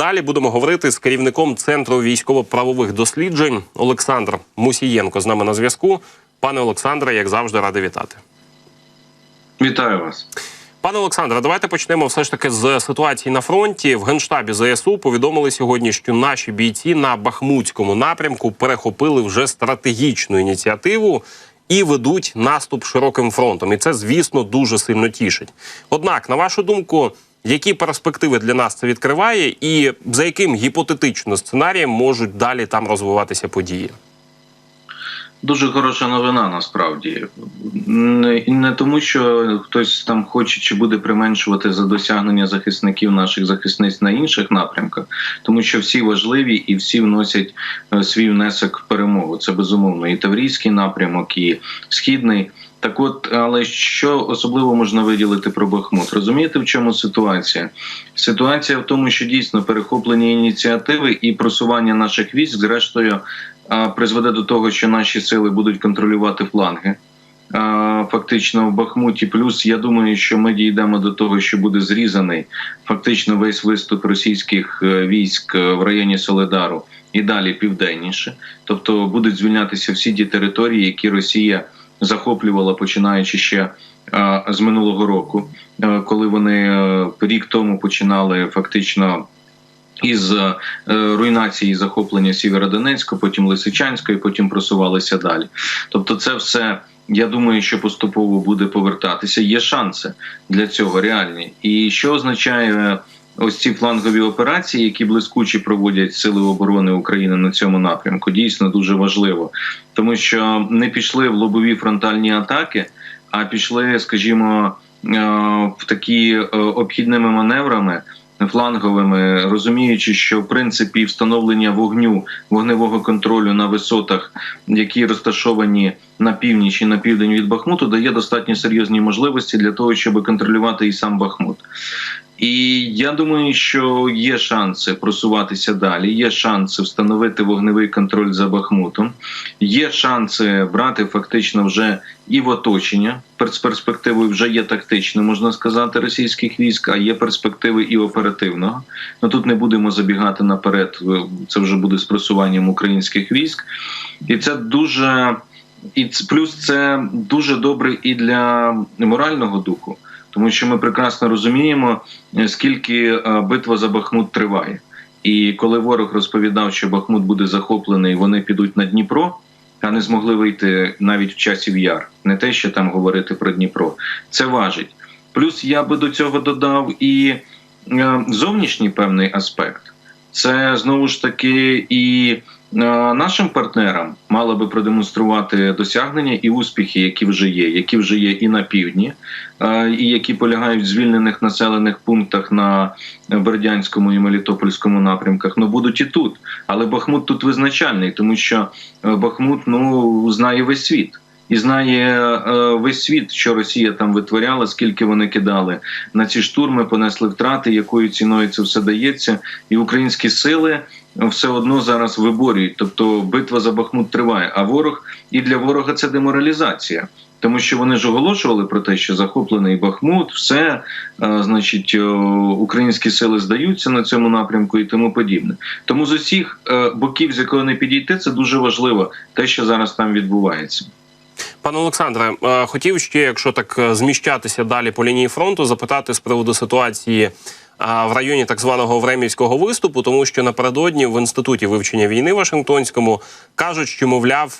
Далі будемо говорити з керівником центру військово-правових досліджень Олександр Мусієнко з нами на зв'язку. Пане Олександре, як завжди, радий вітати. Вітаю вас. Пане Олександре, давайте почнемо все ж таки з ситуації на фронті. В генштабі ЗСУ повідомили сьогодні, що наші бійці на Бахмутському напрямку перехопили вже стратегічну ініціативу і ведуть наступ широким фронтом. І це, звісно, дуже сильно тішить. Однак, на вашу думку, які перспективи для нас це відкриває, і за яким гіпотетично сценарієм можуть далі там розвиватися події? Дуже хороша новина насправді не, не тому, що хтось там хоче чи буде применшувати за досягнення захисників наших захисниць на інших напрямках, тому що всі важливі і всі вносять е, свій внесок в перемогу. Це безумовно і Таврійський напрямок, і східний. Так, от, але що особливо можна виділити про Бахмут? Розумієте, в чому ситуація? Ситуація в тому, що дійсно перехоплення ініціативи і просування наших військ, зрештою, призведе до того, що наші сили будуть контролювати фланги. Фактично в Бахмуті, плюс я думаю, що ми дійдемо до того, що буде зрізаний фактично весь виступ російських е, військ е, в районі Соледару і далі південніше. Тобто будуть звільнятися всі ті території, які Росія захоплювала, починаючи ще е, з минулого року, е, коли вони е, рік тому починали фактично. Із руйнації захоплення Сєвєродонецька, потім Лисичанська, і потім просувалися далі. Тобто, це все я думаю, що поступово буде повертатися. Є шанси для цього реальні. І що означає ось ці флангові операції, які блискучі проводять сили оборони України на цьому напрямку, дійсно дуже важливо, тому що не пішли в лобові фронтальні атаки, а пішли, скажімо, е, в такі е, обхідними маневрами. Фланговими, розуміючи, що в принципі встановлення вогню вогневого контролю на висотах, які розташовані на північ і на південь від Бахмуту, дає достатньо серйозні можливості для того, щоб контролювати і сам Бахмут. І я думаю, що є шанси просуватися далі. Є шанси встановити вогневий контроль за Бахмутом. Є шанси брати фактично вже і в оточення. З перспективою вже є тактично, можна сказати, російських військ, а є перспективи і оперативного. Ну тут не будемо забігати наперед. Це вже буде з просуванням українських військ, і це дуже і плюс це дуже добре і для морального духу тому що ми прекрасно розуміємо, скільки битва за Бахмут триває. І коли ворог розповідав, що Бахмут буде захоплений, вони підуть на Дніпро, а не змогли вийти навіть в часів яр, не те, що там говорити про Дніпро. Це важить. Плюс я би до цього додав і зовнішній певний аспект. Це знову ж таки і нашим партнерам мало би продемонструвати досягнення і успіхи, які вже є, які вже є і на півдні, і які полягають в звільнених населених пунктах на Бердянському і Мелітопольському напрямках. Ну будуть і тут. Але Бахмут тут визначальний, тому що Бахмут ну знає весь світ. І знає е, весь світ, що Росія там витворяла, скільки вони кидали на ці штурми, понесли втрати, якою ціною це все дається, і українські сили все одно зараз виборюють. Тобто битва за Бахмут триває. А ворог і для ворога це деморалізація. Тому що вони ж оголошували про те, що захоплений Бахмут, все значить, українські сили здаються на цьому напрямку і тому подібне. Тому з усіх боків, з якого не підійти, це дуже важливо, те, що зараз там відбувається. Пане Олександре, хотів ще, якщо так зміщатися далі по лінії фронту, запитати з приводу ситуації в районі так званого времівського виступу, тому що напередодні в інституті вивчення війни Вашингтонському кажуть, що мовляв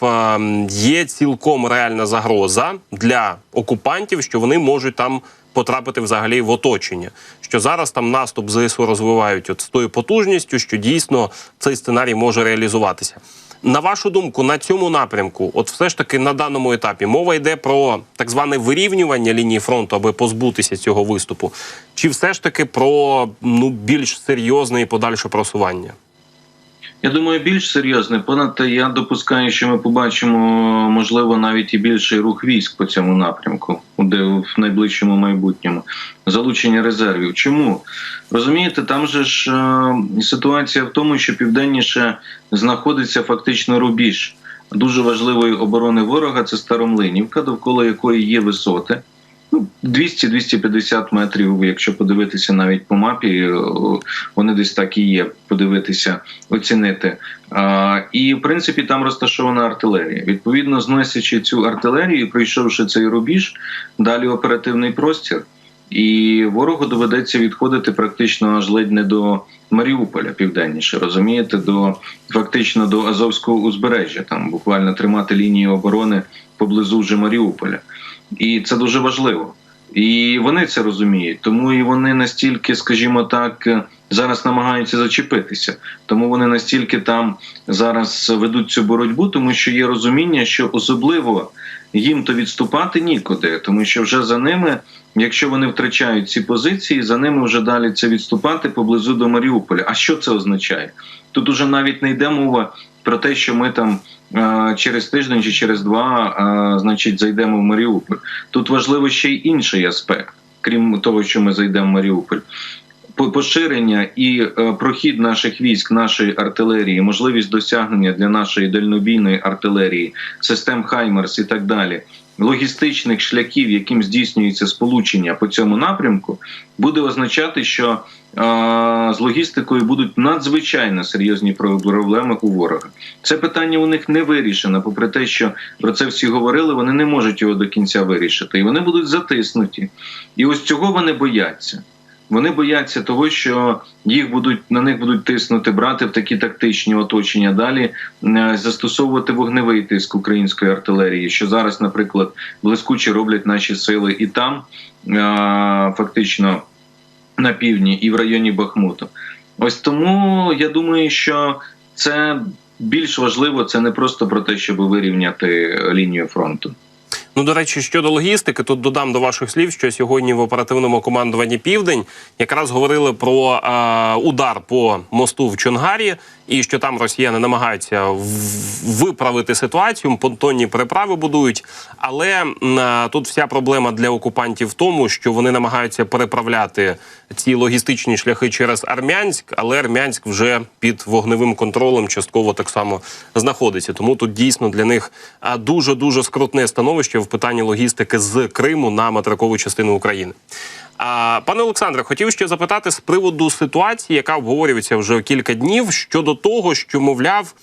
є цілком реальна загроза для окупантів, що вони можуть там. Потрапити взагалі в оточення, що зараз там наступ ЗСУ розвивають от з тою потужністю, що дійсно цей сценарій може реалізуватися. На вашу думку, на цьому напрямку, от все ж таки на даному етапі, мова йде про так зване вирівнювання лінії фронту, аби позбутися цього виступу, чи все ж таки про ну більш серйозне і подальше просування? Я думаю, більш серйозне. Понад те, я допускаю, що ми побачимо можливо навіть і більший рух військ по цьому напрямку, де в найближчому майбутньому залучення резервів. Чому розумієте, там же ж е, ситуація в тому, що південніше знаходиться фактично рубіж дуже важливої оборони ворога. Це Старомлинівка, довкола якої є висоти. Ну 200-250 метрів. Якщо подивитися навіть по мапі, е, вони десь так і є. Подивитися, оцінити. А, і в принципі там розташована артилерія. Відповідно, зносячи цю артилерію, пройшовши цей рубіж, далі оперативний простір. І ворогу доведеться відходити практично аж ледь не до Маріуполя південніше, розумієте, до фактично до Азовського узбережжя, там буквально тримати лінію оборони поблизу вже Маріуполя. І це дуже важливо. І вони це розуміють, тому і вони настільки, скажімо так, зараз намагаються зачепитися. Тому вони настільки там зараз ведуть цю боротьбу, тому що є розуміння, що особливо їм то відступати нікуди, тому що вже за ними, якщо вони втрачають ці позиції, за ними вже далі це відступати поблизу до Маріуполя. А що це означає? Тут уже навіть не йде мова про те, що ми там е, через тиждень чи через два, е, значить, зайдемо в Маріуполь. Тут важливо ще й інший аспект, крім того, що ми зайдемо в Маріуполь. По- Поширення і е, прохід наших військ, нашої артилерії, можливість досягнення для нашої дальнобійної артилерії, систем Хаймерс і так далі, логістичних шляхів, яким здійснюється сполучення по цьому напрямку, буде означати, що е, з логістикою будуть надзвичайно серйозні проблеми у ворога. Це питання у них не вирішено. Попри те, що про це всі говорили, вони не можуть його до кінця вирішити, і вони будуть затиснуті. І ось цього вони бояться. Вони бояться того, що їх будуть на них будуть тиснути, брати в такі тактичні оточення. Далі е, застосовувати вогневий тиск української артилерії, що зараз, наприклад, блискуче роблять наші сили, і там е, фактично на півдні, і в районі Бахмуту. Ось тому я думаю, що це більш важливо. Це не просто про те, щоб вирівняти лінію фронту. Ну, до речі, щодо логістики, тут додам до ваших слів, що сьогодні в оперативному командуванні Південь якраз говорили про е, удар по мосту в Чонгарі, і що там росіяни намагаються виправити ситуацію, понтонні переправи будують. Але тут вся проблема для окупантів в тому, що вони намагаються переправляти ці логістичні шляхи через Армянськ, але Армянськ вже під вогневим контролем частково так само знаходиться. Тому тут дійсно для них дуже дуже скрутне становище в питанні логістики з Криму на материкову частину України. Пане Олександре, хотів ще запитати з приводу ситуації, яка обговорюється вже кілька днів щодо того, що мовляв,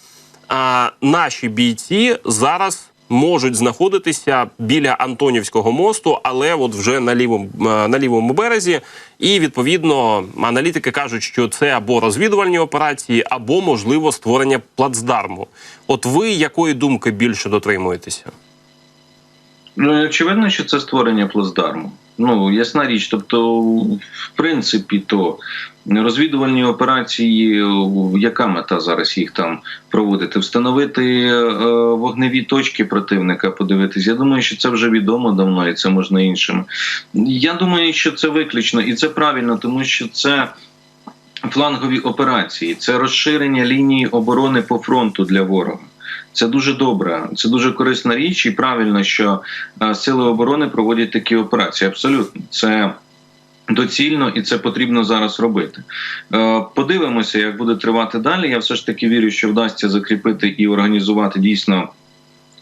наші бійці зараз можуть знаходитися біля Антонівського мосту, але от вже на лівому е, на лівому березі. І відповідно аналітики кажуть, що це або розвідувальні операції, або можливо створення плацдарму. От ви якої думки більше дотримуєтеся? Ну, очевидно, що це створення плацдарму. Ну, ясна річ. Тобто, в принципі, то розвідувальні операції, яка мета зараз їх там проводити? Встановити е, вогневі точки противника, подивитись. Я думаю, що це вже відомо давно, і це можна іншим. Я думаю, що це виключно, і це правильно, тому що це. Флангові операції це розширення лінії оборони по фронту для ворога. Це дуже добре, це дуже корисна річ, і правильно, що е, сили оборони проводять такі операції. Абсолютно, це доцільно і це потрібно зараз робити. Е, Подивимося, як буде тривати далі. Я все ж таки вірю, що вдасться закріпити і організувати дійсно.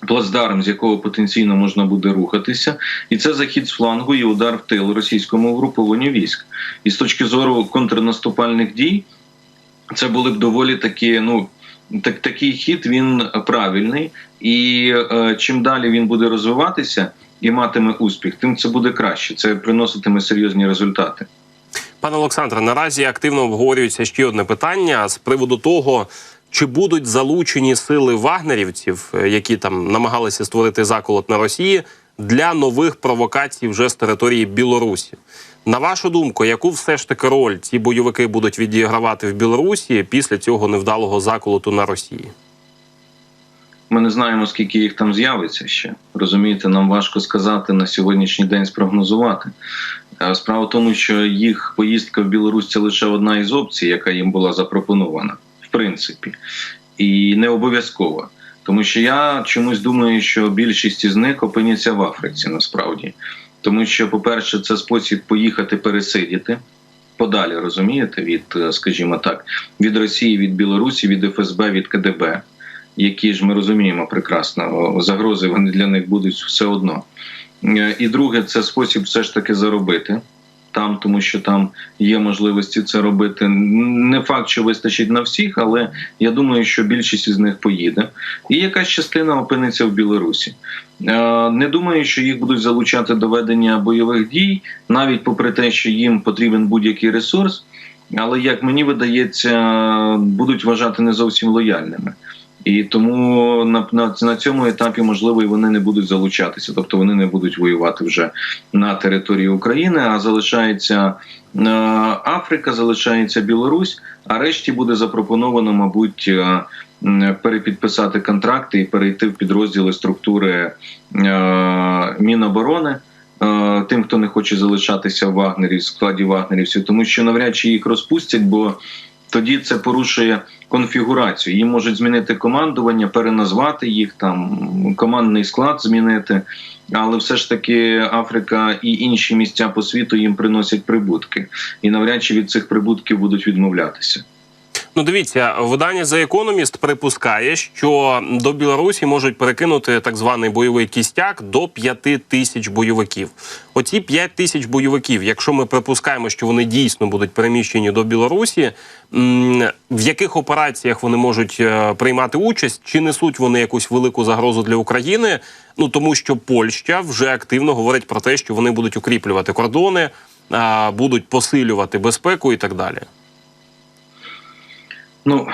Плацдарм, з якого потенційно можна буде рухатися, і це захід з флангу і удар в тил російському угрупованню військ. І з точки зору контрнаступальних дій, це були б доволі такі, ну так, такий хід він правильний, і е, чим далі він буде розвиватися і матиме успіх, тим це буде краще. Це приноситиме серйозні результати. Пане Олександре, наразі активно обговорюється ще одне питання з приводу того, чи будуть залучені сили вагнерівців, е, які там намагалися створити заколот на Росії, для нових провокацій вже з території Білорусі. На вашу думку, яку все ж таки роль ці бойовики будуть відігравати в Білорусі після цього невдалого заколоту на Росії? Ми не знаємо, скільки їх там з'явиться ще. Розумієте, нам важко сказати на сьогоднішній день спрогнозувати. Е, Справа в тому, що їх поїздка в Білорусь це лише одна із опцій, яка їм була запропонована, в принципі, і не обов'язкова. Тому що я чомусь думаю, що більшість із них опиняться в Африці насправді. Тому що, по-перше, це спосіб поїхати пересидіти подалі, розумієте, від, е, скажімо так, від Росії, від Білорусі, від ФСБ, від КДБ, які ж ми розуміємо прекрасно, загрози вони для них будуть все одно. Е, І друге, це спосіб все ж таки заробити там, тому що там є можливості це робити. Не факт, що вистачить на всіх, але я думаю, що більшість із них поїде. І якась частина опиниться в Білорусі. Е, Не думаю, що їх будуть залучати до ведення бойових дій, навіть попри те, що їм потрібен будь-який ресурс. Але як мені видається, будуть вважати не зовсім лояльними. І тому на, на, на цьому етапі можливо і вони не будуть залучатися, тобто вони не будуть воювати вже на території України, а залишається е, Африка, залишається Білорусь. А решті буде запропоновано, мабуть, е, перепідписати контракти і перейти в підрозділи структури е, Міноборони. е, Тим, хто не хоче залишатися в Вагнері складі вагнерівців, тому що навряд чи їх розпустять, бо тоді це порушує конфігурацію. Їм можуть змінити командування, переназвати їх там, командний склад змінити. Але все ж таки Африка і інші місця по світу їм приносять прибутки, і навряд чи від цих прибутків будуть відмовлятися. Ну, дивіться, видання The Economist припускає, що до Білорусі можуть перекинути так званий бойовий кістяк до 5 тисяч бойовиків. Оці 5 тисяч бойовиків, якщо ми припускаємо, що вони дійсно будуть переміщені до Білорусі, в яких операціях вони можуть е, приймати участь, чи несуть вони якусь велику загрозу для України? Ну тому що Польща вже активно говорить про те, що вони будуть укріплювати кордони, будуть посилювати безпеку і так далі. Ну,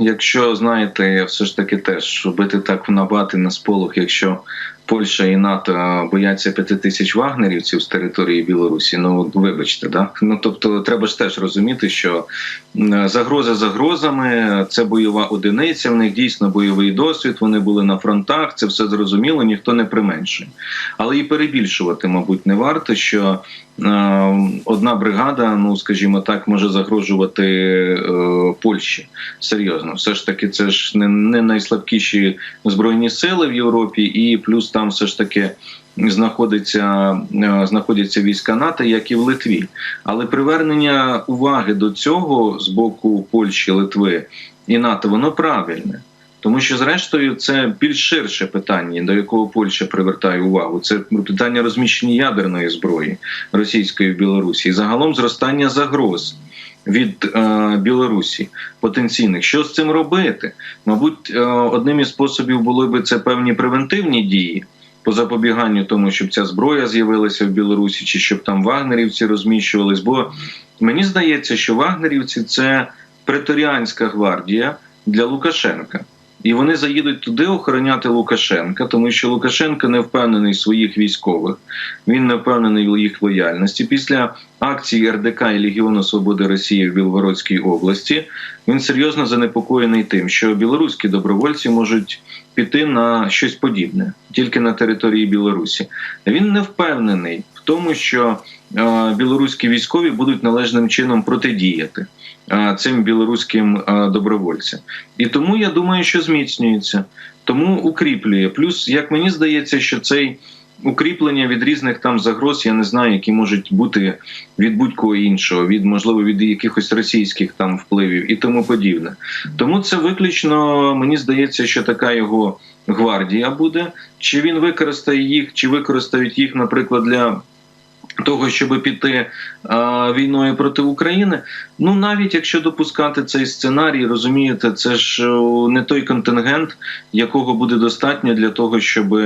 якщо знаєте, все ж таки теж робити так в набати на сполох, якщо Польща і НАТО бояться п'яти тисяч вагнерівців з території Білорусі, ну вибачте, да? Ну тобто, треба ж теж розуміти, що загроза загрозами, це бойова одиниця. В них дійсно бойовий досвід. Вони були на фронтах. Це все зрозуміло, ніхто не применшує. Але і перебільшувати, мабуть, не варто, що е, одна бригада, ну скажімо так, може загрожувати е, Польщі. Серйозно, все ж таки, це ж не, не найслабкіші збройні сили в Європі, і плюс там все ж таки знаходиться, е, знаходяться війська НАТО, як і в Литві. Але привернення уваги до цього з боку Польщі, Литви і НАТО, воно правильне. Тому що, зрештою, це більш ширше питання, до якого Польща привертає увагу. Це питання розміщення ядерної зброї російської в Білорусі, і загалом зростання загроз від е, Білорусі потенційних. Що з цим робити? Мабуть, е, одним із способів були би це певні превентивні дії. По запобіганню тому, щоб ця зброя з'явилася в Білорусі, чи щоб там вагнерівці розміщувались. Бо мені здається, що вагнерівці це преторіанська гвардія для Лукашенка. І вони заїдуть туди охороняти Лукашенка, тому що Лукашенко не впевнений своїх військових, він не впевнений в їх лояльності. Після акції РДК і Легіону Свободи Росії в Білгородській області він серйозно занепокоєний тим, що білоруські добровольці можуть піти на щось подібне тільки на території Білорусі. Він не впевнений в тому, що е, білоруські військові будуть належним чином протидіяти цим білоруським е, добровольцям. І тому я думаю, що зміцнюється, тому укріплює. Плюс, як мені здається, що цей укріплення від різних там загроз, я не знаю, які можуть бути від будь-кого іншого, від можливо від якихось російських там впливів і тому подібне. Тому це виключно мені здається, що така його гвардія буде. Чи він використає їх, чи використають їх, наприклад, для. Того, щоб піти а, війною проти України, ну навіть якщо допускати цей сценарій, розумієте, це ж не той контингент, якого буде достатньо для того, щоб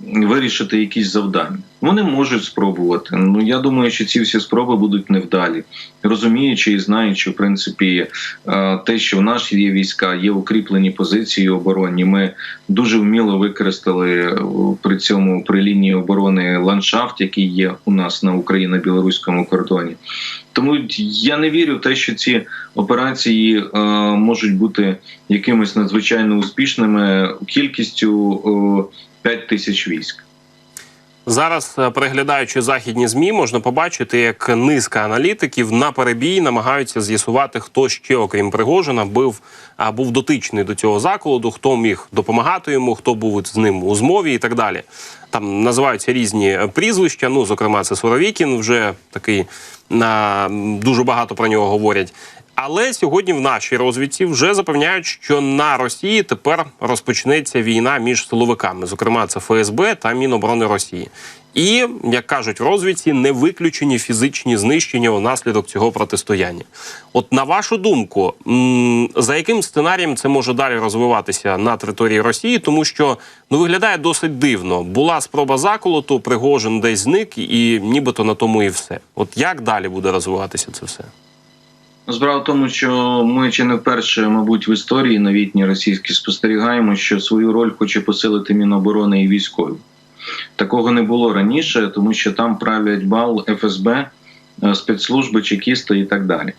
вирішити якісь завдання. Вони можуть спробувати. Ну я думаю, що ці всі спроби будуть невдалі, розуміючи і знаючи, в принципі, е, те, що в нас є війська, є укріплені позиції оборонні. Ми дуже вміло використали е, при цьому при лінії оборони ландшафт, який є у нас на україно-білоруському кордоні. Тому я не вірю в те, що ці операції е, можуть бути якимись надзвичайно успішними кількістю. Е, 5 тисяч військ. Зараз, е, переглядаючи західні змі, можна побачити, як низка аналітиків на перебій намагаються з'ясувати, хто ще, окрім Пригожина, був а, був дотичний до цього заколоду, хто міг допомагати йому, хто був з ним у змові і так далі. Там називаються різні е, прізвища. Ну, зокрема, це Суровікін, вже такий на дуже багато про нього говорять. Але сьогодні в нашій розвідці вже запевняють, що на Росії тепер розпочнеться війна між силовиками, зокрема це ФСБ та Міноборони Росії. І як кажуть в розвідці, не виключені фізичні знищення внаслідок цього протистояння. От на вашу думку, за яким сценарієм це може далі розвиватися на території Росії, тому що ну виглядає досить дивно. Була спроба заколоту, Пригожин десь зник, і нібито на тому і все. От як далі буде розвиватися це все? Справа в тому, що ми чи не вперше, мабуть, в історії новітні російські спостерігаємо, що свою роль хоче посилити Міноборони і військові. Такого не було раніше, тому що там правлять бал ФСБ, е, спецслужби, чекісти і так далі.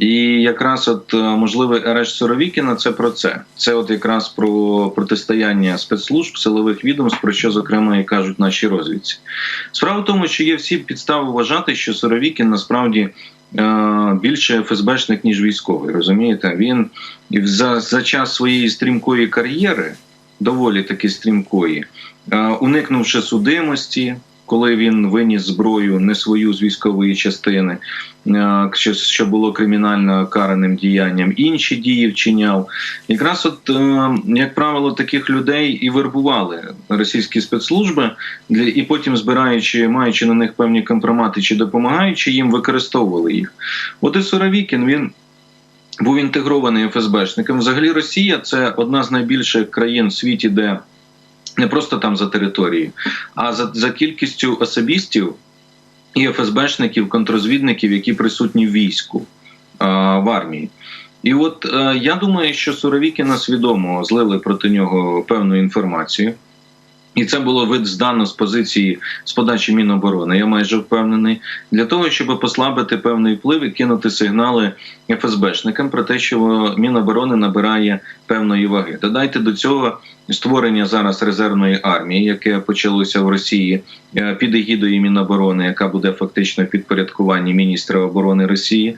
І якраз от е, можливий арешт Суровікіна це про це. Це от якраз про протистояння спецслужб, силових відомств, про що зокрема і кажуть наші розвідці. Справа в тому, що є всі підстави вважати, що Суровікін насправді е, більше ФСБшник, ніж військовий. Розумієте, він за, за час своєї стрімкої кар'єри, доволі таки стрімкої, е, уникнувши судимості. Коли він виніс зброю не свою з військової частини, е, що, було кримінально караним діянням, інші дії вчиняв. Якраз, от е, як правило, таких людей і вербували російські спецслужби, і потім збираючи, маючи на них певні компромати чи допомагаючи їм, використовували їх. От і Суровікін він. Був інтегрований ФСБшником. Взагалі, Росія це одна з найбільших країн в світі, де не просто там за територією, а за, за кількістю особістів і ФСБшників, контрозвідників, які присутні в війську в армії. І от е, я думаю, що Суровікіна свідомо злили проти нього певну інформацію. І це було вид здано з позиції з подачі Міноборони. Я майже впевнений для того, щоб послабити певний вплив і кинути сигнали ФСБшникам про те, що Міноборони набирає певної ваги. Додайте до цього створення зараз резервної армії, яке почалося в Росії е, під егідою Міноборони, яка буде фактично в підпорядкуванні міністра оборони Росії.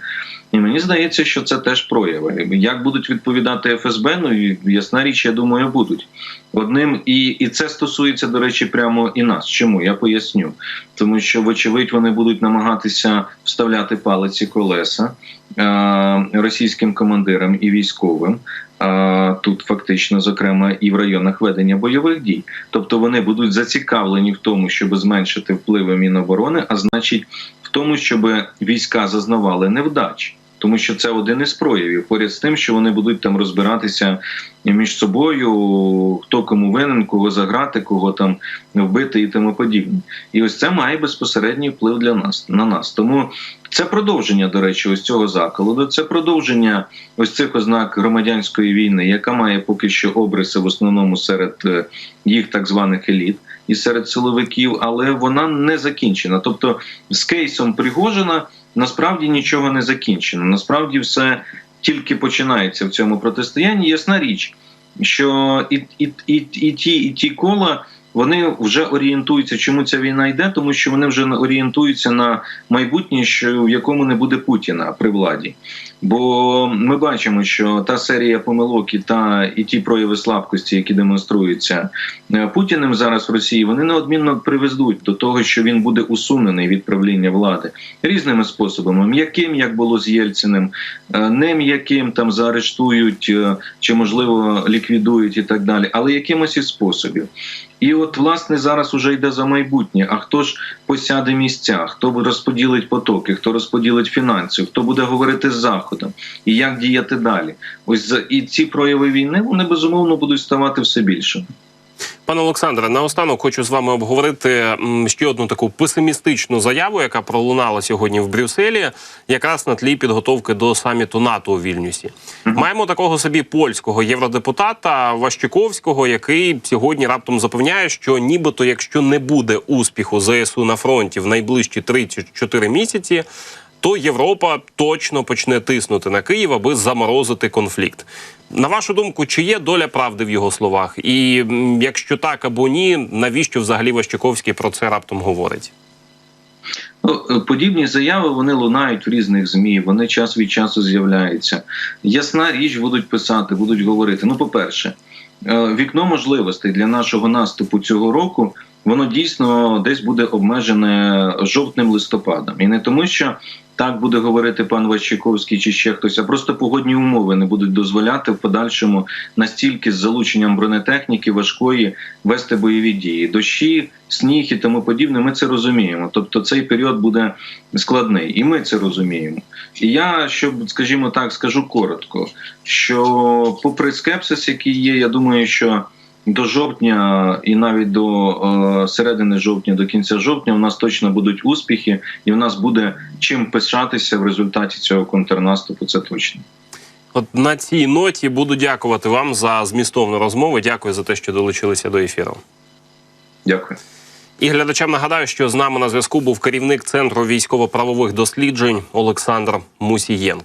І мені здається, що це теж прояви. Як будуть відповідати ФСБ? Ну і ясна річ, я думаю, будуть одним, і і це стосується, до речі, прямо і нас. Чому я поясню? Тому що, вочевидь, вони будуть намагатися вставляти палиці колеса е- російським командирам і військовим. е, Тут фактично, зокрема, і в районах ведення бойових дій, тобто вони будуть зацікавлені в тому, щоб зменшити впливи Міноборони, а значить, в тому, щоб війська зазнавали невдач тому що це один із проявів. Поряд з тим, що вони будуть там розбиратися між собою, хто кому винен, кого заграти, кого там вбити і тому подібне. І ось це має безпосередній вплив для нас на нас. Тому це продовження, до речі, ось цього заколоду. Це продовження ось цих ознак громадянської війни, яка має поки що обриси в основному серед е, їх так званих еліт. І серед силовиків, але вона не закінчена. Тобто, з кейсом Пригожина насправді нічого не закінчено. Насправді все тільки починається в цьому протистоянні. Ясна річ, що і, і, і, і ті, і ті кола. Вони вже орієнтуються, чому ця війна йде, тому що вони вже орієнтуються на майбутнє, що в якому не буде Путіна при владі. Бо ми бачимо, що та серія помилок і та і ті прояви слабкості, які демонструються е, Путіним зараз в Росії, вони неодмінно приведуть до того, що він буде усунений від правління влади різними способами, м'яким, як було з Єльциним, е, не м'яким там заарештують е, чи можливо ліквідують і так далі, але якимось із способів. І от власне зараз уже йде за майбутнє. А хто ж посяде місця, хто розподілить потоки, хто розподілить фінанси, хто буде говорити з заходом і як діяти далі? Ось і ці прояви війни вони безумовно будуть ставати все більше. Пане Олександре, наостанок хочу з вами обговорити ще одну таку песимістичну заяву, яка пролунала сьогодні в Брюсселі, якраз на тлі підготовки до саміту НАТО у Вільнюсі. Mm -hmm. Маємо такого собі польського євродепутата Ващиковського, який сьогодні раптом запевняє, що нібито, якщо не буде успіху ЗСУ на фронті в найближчі 3-4 місяці. То Європа точно почне тиснути на Київ, аби заморозити конфлікт. На вашу думку, чи є доля правди в його словах? І якщо так або ні, навіщо взагалі Ващиковський про це раптом говорить? Ну, подібні заяви вони лунають в різних змі. Вони час від часу з'являються. Ясна річ будуть писати, будуть говорити. Ну, по-перше, вікно можливостей для нашого наступу цього року. Воно дійсно десь буде обмежене жовтним листопадом, і не тому, що так буде говорити пан Ващиковський чи ще хтось, а просто погодні умови не будуть дозволяти в подальшому настільки з залученням бронетехніки важкої вести бойові дії. Дощі, сніг і тому подібне. Ми це розуміємо. Тобто цей період буде складний, і ми це розуміємо. І я, щоб скажімо так, скажу коротко, що попри скепсис, який є, я думаю, що до жовтня і навіть до е, середини жовтня, до кінця жовтня, у нас точно будуть успіхи, і в нас буде чим пишатися в результаті цього контрнаступу. Це точно. От на цій ноті буду дякувати вам за змістовну розмову. Дякую за те, що долучилися до ефіру. Дякую. І глядачам нагадаю, що з нами на зв'язку був керівник центру військово-правових досліджень Олександр Мусієнко.